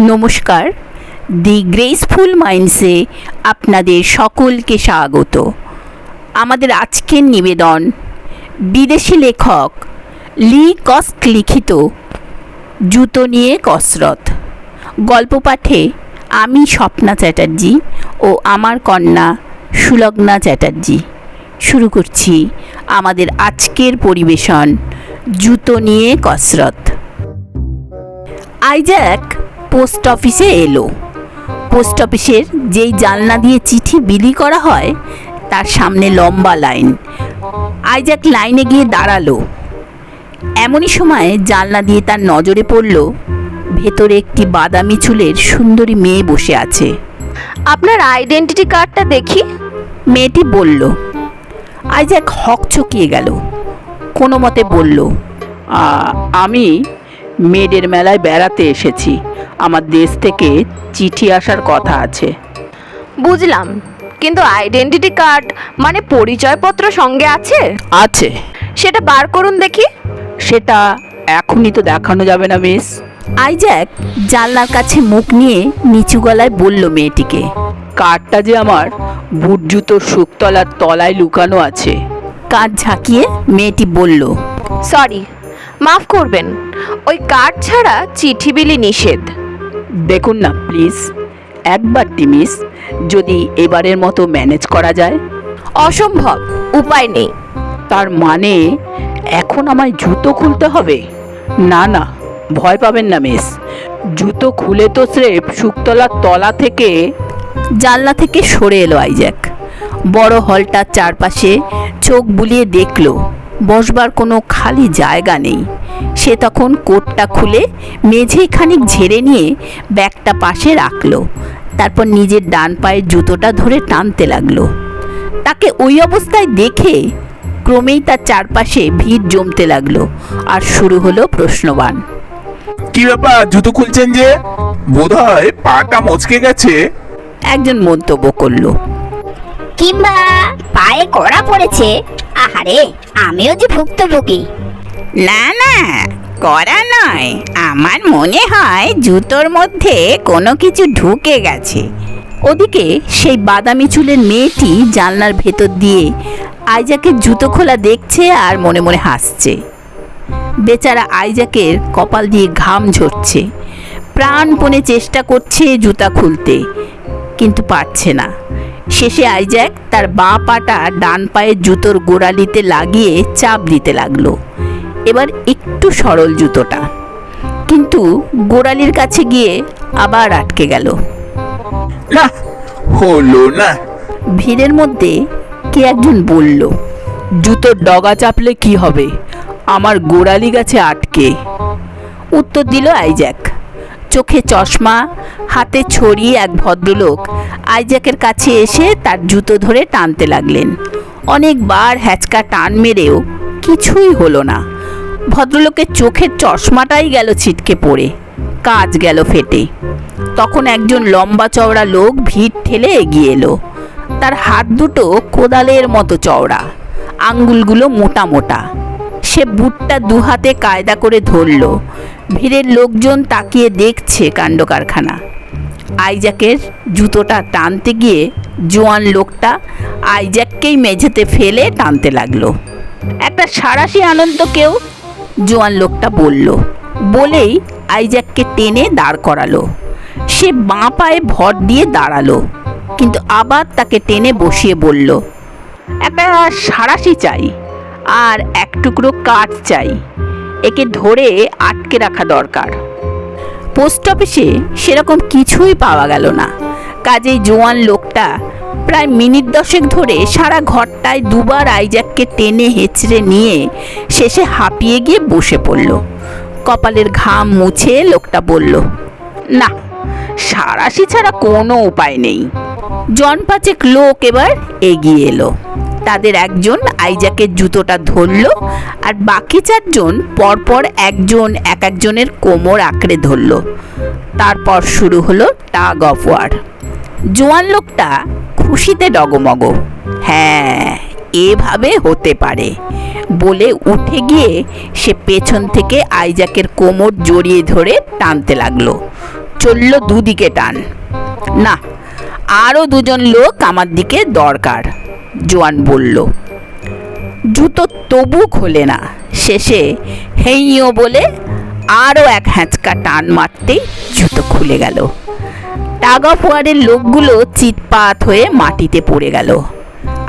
নমস্কার। দি গ্রেসফুল মাইন্ডসে আপনাদের সকলকে স্বাগত। আমাদের আজকের নিবেদন, বিদেশি লেখক লি কস্ট লিখিত, জুতো নিয়ে কসরত। গল্প পাঠে আমি স্বপ্না চ্যাটার্জি ও আমার কন্যা সুলগ্না চ্যাটার্জি। শুরু করছি আমাদের আজকের পরিবেশন, জুতো নিয়ে কসরত। আইজ্যাক পোস্ট অফিসে এলো। পোস্ট অফিসের যেই জানলা দিয়ে চিঠি বিলি করা হয় তার সামনে লম্বা লাইন। আইজ্যাক লাইনে গিয়ে দাঁড়াল। এমনই সময় জানলা দিয়ে তার নজরে পড়ল ভেতরে একটি বাদামি চুলের সুন্দরী মেয়ে বসে আছে। আপনার আইডেন্টিটি কার্ডটা দেখি। মেয়েটি বলল। আইজ্যাক হক চকিয়ে গেল। কোনো মতে বলল আমি মেডের মেলায় বেড়াতে এসেছি। আমার দেশ থেকে চিঠি আসার কথা আছে। বুঝলাম। কিন্তু আইডেন্টিটি কার্ড মানে পরিচয়পত্র সঙ্গে আছে? আছে। সেটা বার করুন দেখি। সেটা এখনই তো দেখানো যাবে না মিস আইজ্যাক জানলার কাছে মুখ নিয়ে নিচু গলায় বলল মেয়েটিকে কার্ডটা যে আমার বুট জুতোর শুকতলার তলায় লুকানো আছে। কাঁধ ঝাঁকিয়ে মেয়েটি বলল সরি মাফ করবেন। ওই কার্ড ছাড়া চিঠি বিলি নিষেধ। দেখুন না প্লিজ একবারটি মিস যদি এবারের মতো ম্যানেজ করা যায়। অসম্ভব উপায় নেই। তার মানে এখন আমায় জুতো খুলতে হবে? না না ভয় পাবেন না মিস জুতো খুলে তো স্রেফ শুকতলার তলা থেকে জানলা থেকে সরে এলো আইজ্যাক। বড় হলটার চারপাশে চোখ বুলিয়ে দেখল বসবার কোনো খালি জায়গা নেই। সে তখন কোটটা খুলে মেঝে খানিক ঝেড়ে নিয়ে ব্যাগটা পাশে রাখল। তারপর নিজের ডান পায়ের জুতোটা ধরে টানতে লাগল। তাকে ওই অবস্থায় দেখে ক্রমেই তার চারপাশে ভিড় জমতে লাগল আর শুরু হলো প্রশ্নবান। কি ব্যাপার জুতো খুলছেন যে? বোধহয় পাটা মচকে গেছে। একজন মন্তব্য করল। কিংবা পায়ে কড়া পড়েছে। আহারে আমিও যে ভুক্তভোগী। না না করা নয়। আমার মনে হয় জুতোর মধ্যে কোনো কিছু ঢুকে গেছে। ওদিকে সেই বাদামি চুলের মেয়েটি জানলার ভেতর দিয়ে আইজাকের জুতো খোলা দেখছে আর মনে মনে হাসছে। বেচারা আইজাকের কপাল দিয়ে ঘাম ঝরছে। প্রাণপণে চেষ্টা করছে জুতা খুলতে, কিন্তু পারছে না। শেষে আইজ্যাক তার বাঁ পাটা ডান পায়ের জুতোর গোড়ালিতে লাগিয়ে চাপ দিতে লাগল। এবার একটু সরল জুতোটা। কিন্তু গোড়ালির কাছে গিয়ে আবার আটকে গেল। না হলো না। ভিড়ের মধ্যে কে একজন বলল জুতোর ডগা চাপলে কি হবে? আমার গোড়ালি গাছে আটকে। উত্তর দিল আইজ্যাক। চোখে চশমা হাতে ছড়িয়ে এক ভদ্রলোক আইজ্যাকের কাছে এসে তার জুতো ধরে টানতে লাগলেন। অনেকবার হ্যাচকা টান মেরেও কিছুই হলো না। ভদ্রলোকের চোখের চশমাটাই গেল ছিটকে পড়ে, কাজ গেল ফেটে। তখন একজন লম্বা চওড়া লোক ভিড় ঠেলে এগিয়ে এলো। তার হাত দুটো কোদালের মতো চওড়া, আঙ্গুলগুলো মোটা মোটা। সে বুটটা দু হাতে কায়দা করে ধরল। ভিড়ের লোকজন তাকিয়ে দেখছে কাণ্ড কারখানা। আইজ্যাকের জুতোটা টানতে গিয়ে জোয়ান লোকটা আইজ্যাককেই মেঝেতে ফেলে টানতে লাগল। একটা সারাশি আনন্দ কেউ জোয়ান লোকটা বলল। বলেই আইজ্যাককে টেনে দাঁড় করালো। সে বাঁ পায়ে ভর দিয়ে দাঁড়াল, কিন্তু আবার তাকে টেনে বসিয়ে বলল, একটা সারাশি চাই, আর এক টুকরো কাঠ চাই। একে ধরে আটকে রাখা দরকার। পোস্ট অফিসে সেরকম কিছুই পাওয়া গেল না। কাজেই জোয়ান লোকটা প্রায় মিনিট দশেক ধরে সারা ঘরটায় দুবার আইজ্যাককে টেনে হেঁচড়ে নিয়ে শেষে হাঁপিয়ে গিয়ে বসে পড়ল। কপালের ঘাম মুছে লোকটা বলল, না, সারাশি ছাড়া কোনো উপায় নেই। জন পাঁচেক লোক এবার এগিয়ে এলো। তাদের একজন আইজাকের জুতোটা ধরলো আর বাকি চারজন পরপর একজন এক একজনের কোমর আঁকড়ে ধরলো। তারপর শুরু হলো টাগ অফ ওয়ার জোয়ান লোকটা খুশিতে ডগমগ। হ্যাঁ এভাবে হতে পারে। বলে উঠে গিয়ে সে পেছন থেকে আইজাকের কোমর জড়িয়ে ধরে টানতে লাগল। চলল দুদিকে টান। না আরও দুজন লোক আমার দিকে দরকার জোয়ান বলল। জুতো তবু খোলে না, শেষে হেইও বলে আরও এক হ্যাঁচকা টান মারতেই জুতো খুলে গেল। টাগা ফোয়ারের লোকগুলো চিৎপাত হয়ে মাটিতে পড়ে গেল।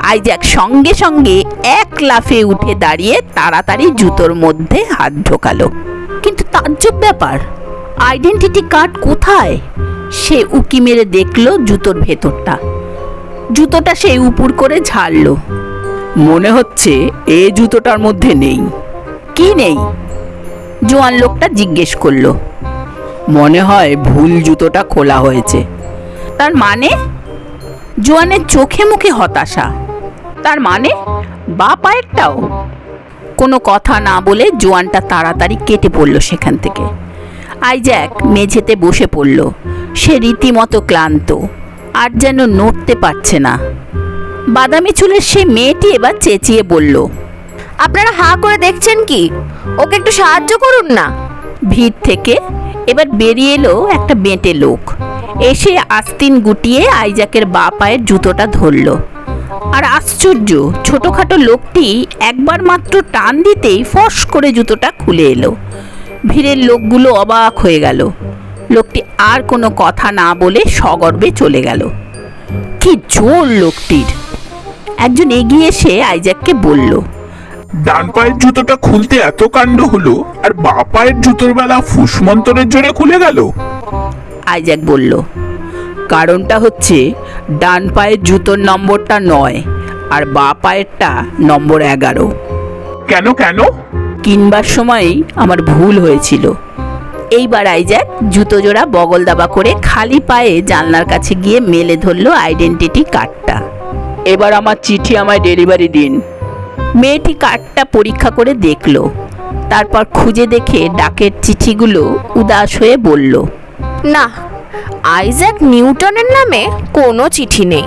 আইজ্যাক সঙ্গে সঙ্গে এক লাফে উঠে দাঁড়িয়ে তাড়াতাড়ি জুতোর মধ্যে হাত ঢোকালো। কিন্তু তাজ্জব ব্যাপার, আইডেন্টিটি কার্ড কোথায়? সে উকি মেরে দেখল জুতোর ভেতরটা। জুতোটা সে উপর করে ঝাড়লো। মনে হচ্ছে এ জুতোটার মধ্যে নেই। কি নেই? জোয়ান লোকটা জিজ্ঞেস করল। মনে হয় ভুল জুতোটা খোলা হয়েছে। তার মানে? জোয়ানের চোখে মুখে হতাশা। তার মানে? বা পায়েরটাও কোনো কথা না বলে জোয়ানটা তাড়াতাড়ি কেটে পড়ল সেখান থেকে। আইজ্যাক মেঝেতে বসে পড়ল। সে রীতিমতো ক্লান্ত, আর যেন নড়তে পারছে না। বাদামি চুলের সেই মেয়েটি এবার চেঁচিয়ে বলল, আপনারা হা করে দেখছেন কি? ওকে একটু সাহায্য করুন না? ভিড় থেকে এবার বেরিয়ে এলো একটা বেঁটে লোক। এসে আস্তিন গুটিয়ে আইজাকের বা পায়ের জুতোটা ধরলো। আর আশ্চর্য, ছোটোখাটো লোকটি একবার মাত্র টান দিতেই ফস করে জুতোটা খুলে এলো। ভিড়ের লোকগুলো অবাক হয়ে গেল। লোকটি আর কোনো কথা না বলে সগর্বে চলে গেল। কি জোর লোকটির! একজন এগিয়ে এসে আইজাককে বলল ডান পায়ের জুতোটা খুলতে এত কাণ্ড হলো আর বা পায়ের জুতোর বেলা ফুসমন্তরের জোরে খুলে গেল। আইজাক বলল কারণটা হচ্ছে ডান পায়ের জুতোর নম্বরটা নয় আর বা পায়েরটা নম্বর এগারো। কেন কেন? কিনবার সময়ই আমার ভুল হয়েছিল। এইবার আইজ্যাক জুতো জোড়া বগল দাবা করে খালি পায়ে জানলার কাছে গিয়ে মেলে ধরলো আইডেন্টিটি কার্ডটা এবার আমার চিঠি আমায় ডেলিভারি দিন। মেয়েটি কার্ডটা পরীক্ষা করে দেখল। তারপর খুঁজে দেখে ডাকের চিঠিগুলো উদাস হয়ে বলল, না, আইজ্যাক নিউটনের নামে কোনো চিঠি নেই।